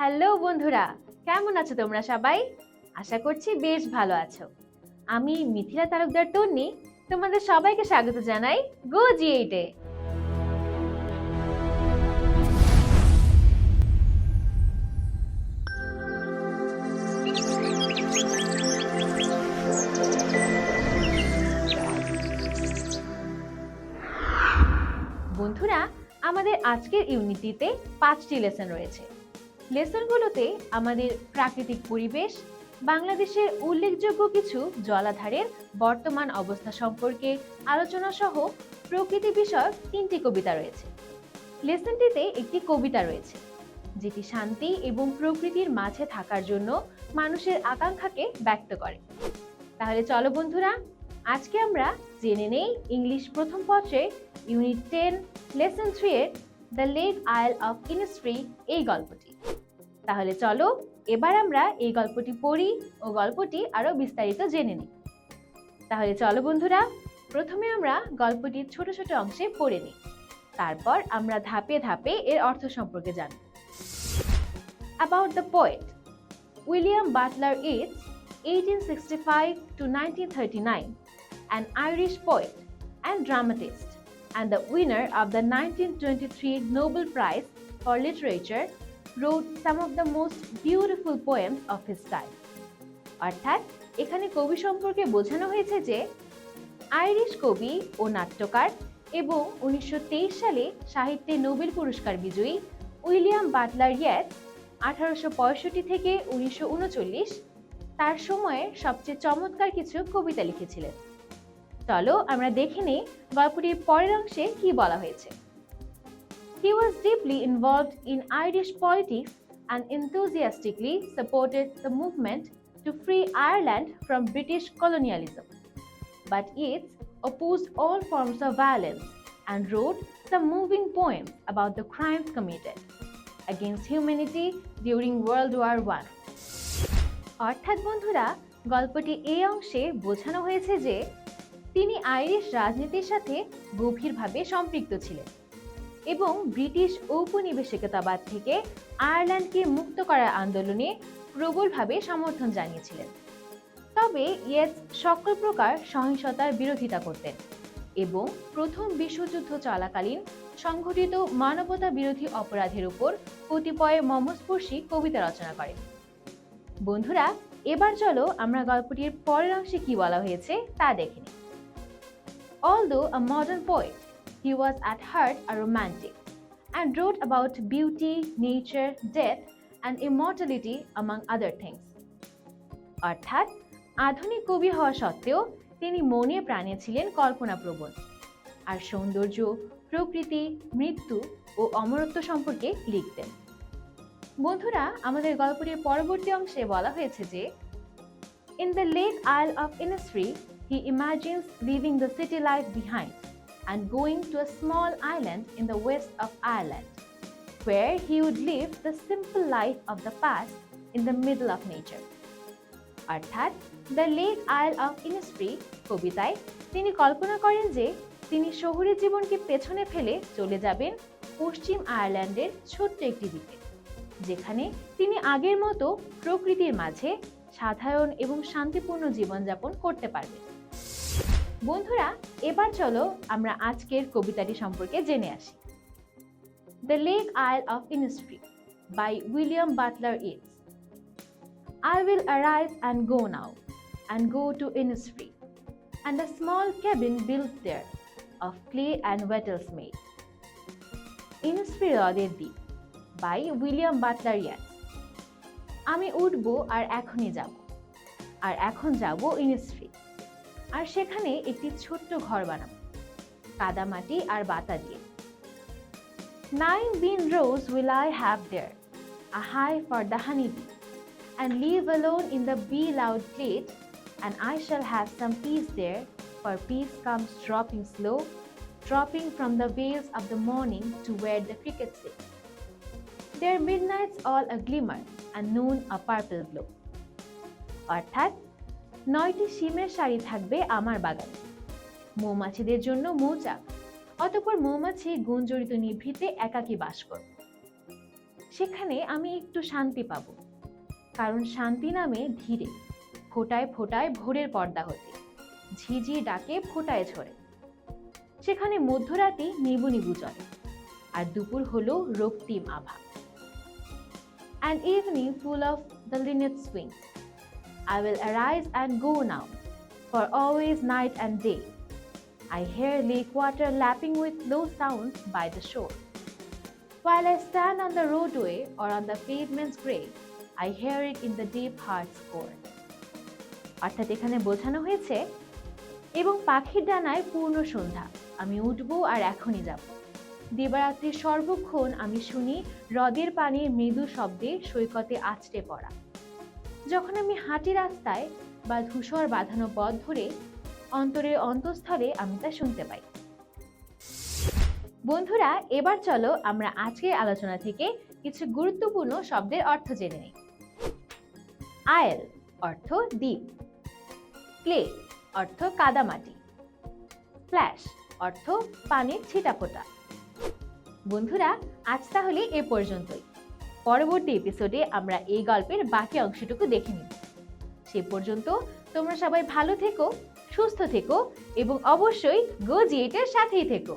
Hello বন্ধুরা, কেমন আছো তোমরা সবাই? আশা করছি বেশ ভালো আছো। আমি মিথিলা তালুকদার তন্নি, তোমাদের সবাইকে স্বাগত জানাই গো জি এইটে বন্ধুরা, আমাদের আজকের ইউনিটিতে পাঁচটি লেসন রয়েছে। লেসনগুলোতে আমাদের প্রাকৃতিক পরিবেশ, বাংলাদেশের উল্লেখযোগ্য কিছু জলাধারের বর্তমান অবস্থা সম্পর্কে আলোচনা সহ প্রকৃতি বিষয়ক তিনটি কবিতা রয়েছে। লেসনটিতে একটি কবিতা রয়েছে, যেটি শান্তি এবং প্রকৃতির মাঝে থাকার জন্য মানুষের আকাঙ্ক্ষাকে ব্যক্ত করে। তাহলে চলো বন্ধুরা, আজকে আমরা জেনে নেই ইংলিশ প্রথম পত্রে ইউনিট টেন, লেসন থ্রি এর the lake isle of Innisfree এই গল্পটি। তাহলে চলো এবার আমরা এই গল্পটি পড়ি ও গল্পটি আরও বিস্তারিত জেনে নিই। তাহলে চলো বন্ধুরা প্রথমে আমরা গল্পটির ছোট ছোট অংশে পড়ে নিই। তারপর আমরা ধাপে ধাপে এর অর্থ সম্পর্কে জানব। About the poet William Butler is eighteen sixty five to 1865 to 1939, an Irish poet and dramatist, and the winner of the 1923 Nobel Prize for Literature, wrote some of the most beautiful poems of his time. অর্থাৎ এখানে কবি সম্পর্কে বোঝানো হয়েছে যে Irish কবি ও নাট্যকার এবং উনিশশো তেইশ সালে সাহিত্যে নোবেল পুরস্কার বিজয়ী উইলিয়াম বাটলার ইয়াত আঠারোশো পঁয়ষট্টি থেকে উনিশশো উনচল্লিশ তার সময়ের সবচেয়ে চমৎকার কিছু কবিতা লিখেছিলেন চলো আমরা দেখে নেই গল্পটির পরের অংশে কি বলা হয়েছে। He was deeply involved in Irish politics and enthusiastically supported the movement to free Ireland from British colonialism but it oppose all forms of violence and wrote the moving poem about the crime committed against humanity during World War One অর্থাৎ বন্ধুরা, গল্পটি এই অংশে বোঝানো হয়েছে যে তিনি Irish রাজনীতির সাথে গভীরভাবে সম্পৃক্ত ছিলেন এবং ব্রিটিশ ঔপনিবেশিকতাবাদ থেকে আয়ারল্যান্ডকে মুক্ত করার আন্দোলনে প্রবলভাবে সমর্থন জানিয়েছিলেন। তবে ইয়েস সকল প্রকার সহিংসতার বিরোধিতা করতেন এবং প্রথম বিশ্বযুদ্ধ চলাকালীন সংঘটিত মানবতা বিরোধী অপরাধের উপর কতিপয় মমস্পর্শী কবিতা রচনা করেন। বন্ধুরা, এবার চলো আমরা গল্পটির পরের অংশে কি বলা হয়েছে তা দেখে নিই। Although a modern poet, he was at heart a romantic and wrote about beauty, nature, death, and immortality, among other things. অর্থাৎ আধুনিক কবি হওয়া সত্ত্বেও তিনি মনে প্রাণে ছিলেন কল্পনাপ্রবণ আর সৌন্দর্য প্রকৃতি মৃত্যু ও অমরত্ব সম্পর্কে লিখতেন বন্ধুরা আমাদের গল্পটির পরবর্তী অংশে বলা হয়েছে যে in the lake isle of Innisfree he imagines living the city life behind and going to a small island in the west of Ireland, where he would live the simple life of the past in the middle of nature. অর্থাৎ the lake isle of Innisfree কবিতায় তিনি কল্পনা করেন যে তিনি শহুরে জীবনকে পেছনে ফেলে চলে যাবেন পশ্চিম আয়ারল্যান্ডের ছোট্ট একটি দ্বীপে যেখানে তিনি আগের মতো প্রকৃতির মাঝে সাধারণ এবং শান্তিপূর্ণ জীবনযাপন করতে পারবেন বন্ধুরা এবার চলো আমরা আজকের কবিতাটি সম্পর্কে জেনে আসি। The lake isle of Innisfree by William Butler Yeats I will arise and go now, and go to Innisfree, and a small cabin built there, of clay and wattles made. Innisfree হ্রদের দ্বীপ by William Butler ইয়াস আমি উঠব আর এখনই যাব আর এখন যাব Innisfree আর সেখানে একটি ছোট্ট ঘর বানাবো কাদামাটি আর বাতা দিয়ে nine bean rows will I have there a hive for the honeybee, and leave alone in the bee loud plate, and I shall have some peace there, for peace comes dropping slow, dropping from the veils of the morning to where the crickets sing. Their midnights all a glimmer, and noon a purple glow. অর্থাৎ নয়টি শিমের শাড়ি থাকবে আমার বাগানে। মৌমাছিদের জন্য মৌচাক, অতঃপর মৌমাছি গুঞ্জরিত নিভৃতে একাকী বাস করবে। সেখানে আমি একটু শান্তি পাব, কারণ শান্তি নামে ধীরে, ফোটায় ফোটায় ভোরের পর্দা হতে, ঝিঝি ডাকে ফোটায় ঝরে। সেখানে মধ্যরাতে নিবু নিবু চলে, আর দুপুর হলো রক্তিম আভা। And evening full of the linnet's wings. I will arise and go now, for always night and day. I hear lake water lapping with low sounds by the shore. While I stand on the roadway or on the pavement's grave, I hear it in the deep heart's core. অর্থাৎ এখানে বোঝানো হয়েছে এবং পাখির ডানায় পূর্ণ সন্ধ্যা আমি উঠবো আর এখনই যাব দিবারাত্রির সর্বক্ষণ আমি শুনি হ্রদের পানির মৃদু শব্দে সৈকতে আছড়ে পড়া যখন আমি হাঁটি রাস্তায় বা ধূসর বাঁধানো পথ ধরে অন্তরের অন্তঃস্থলে আমি তা শুনতে পাই। বন্ধুরা, এবার চলো আমরা আজকের আলোচনা থেকে কিছু গুরুত্বপূর্ণ শব্দের অর্থ জেনে নিই। আয়েল অর্থ দ্বীপ, ক্লে অর্থ কাদামাটি, ফ্ল্যাশ অর্থ পানির ছিটাফোঁটা। বন্ধুরা, আজ তাহলে এ পর্যন্তই। পরবর্তী এপিসোডে আমরা এই গল্পের বাকি অংশটুকু দেখে নিব। সে পর্যন্ত তোমরা সবাই ভালো থেকো, সুস্থ থেকো এবং অবশ্যই গো জিএটের সাথেই থেকো।